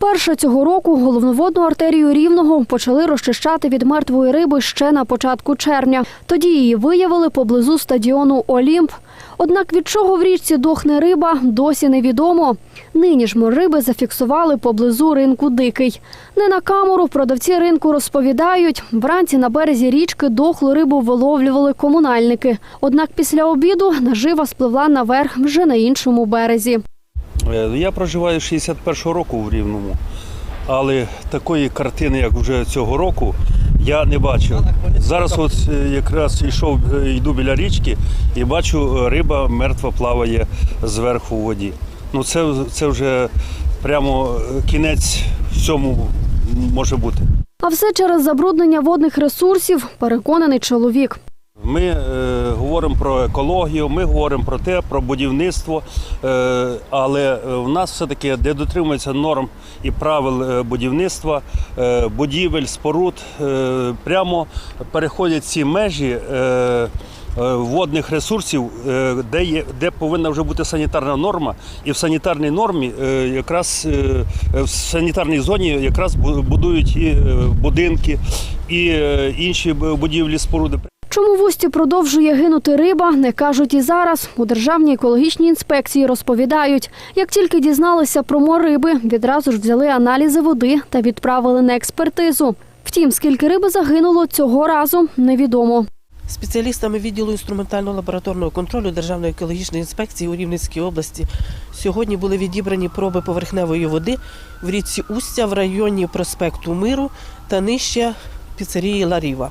Вперше цього року головноводну артерію рівного почали розчищати від мертвої риби ще на початку червня. Тоді її виявили поблизу стадіону Олімп. Однак від чого в річці дохне риба, досі невідомо. Нині ж риби зафіксували поблизу ринку Дикий. Не на камеру продавці ринку розповідають, вранці на березі річки дохлу рибу виловлювали комунальники. Однак після обіду нажива спливла наверх вже на іншому березі. Е, Я проживаю 61-го року в Рівному, але такої картини, як вже цього року, я не бачив. Зараз от е, якраз йшов, е, йду біля річки і бачу, риба мертва плаває зверху у воді. Ну це, це вже прямо кінець всьому може бути. А все через забруднення водних ресурсів, переконаний чоловік. Ми е, говоримо про екологію, ми говоримо про те, про будівництво, е, але в нас все-таки, де дотримується норм і правил е, будівництва, е, будівель, споруд, прямо переходять ці межі. Водних ресурсів, де є, де повинна вже бути санітарна норма, і в санітарній нормі, якраз в санітарній зоні якраз будують і будинки, і інші будівлі споруди. Чому в усті продовжує гинути риба, не кажуть і зараз. У Державній екологічній інспекції розповідають, як тільки дізналися про мор риби, відразу ж взяли аналізи води та відправили на експертизу. Втім, скільки риби загинуло цього разу, невідомо. Спеціалістами відділу інструментально-лабораторного контролю Державної екологічної інспекції у Рівненській області сьогодні були відібрані проби поверхневої води в річці Устя в районі проспекту Миру та нижче піцерії Ларіва.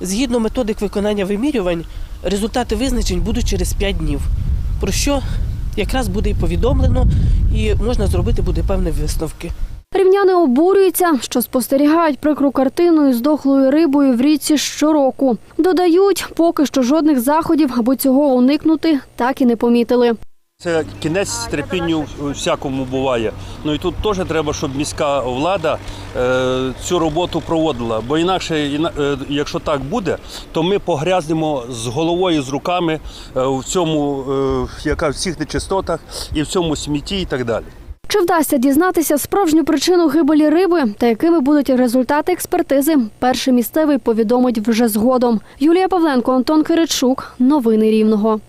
Згідно методик виконання вимірювань, результати визначень будуть через 5 днів, про що якраз буде і повідомлено, і можна зробити буде певні висновки. Рівняни обурюються, що спостерігають прикру картину із дохлою рибою в річці щороку. Додають, поки що жодних заходів, аби цього уникнути, так і не помітили. Це кінець терпінню всякому буває. Ну і тут теж треба, щоб міська влада е, цю роботу проводила. Бо інакше, е, якщо так буде, то ми погрязнемо з головою, з руками е, в цьому, яка в цих нечистотах і в цьому смітті, і так далі. Чи вдасться дізнатися справжню причину гибелі риби та якими будуть результати експертизи? Перший місцевий повідомить вже згодом. Юлія Павленко, Антон Киричук. Новини Рівного.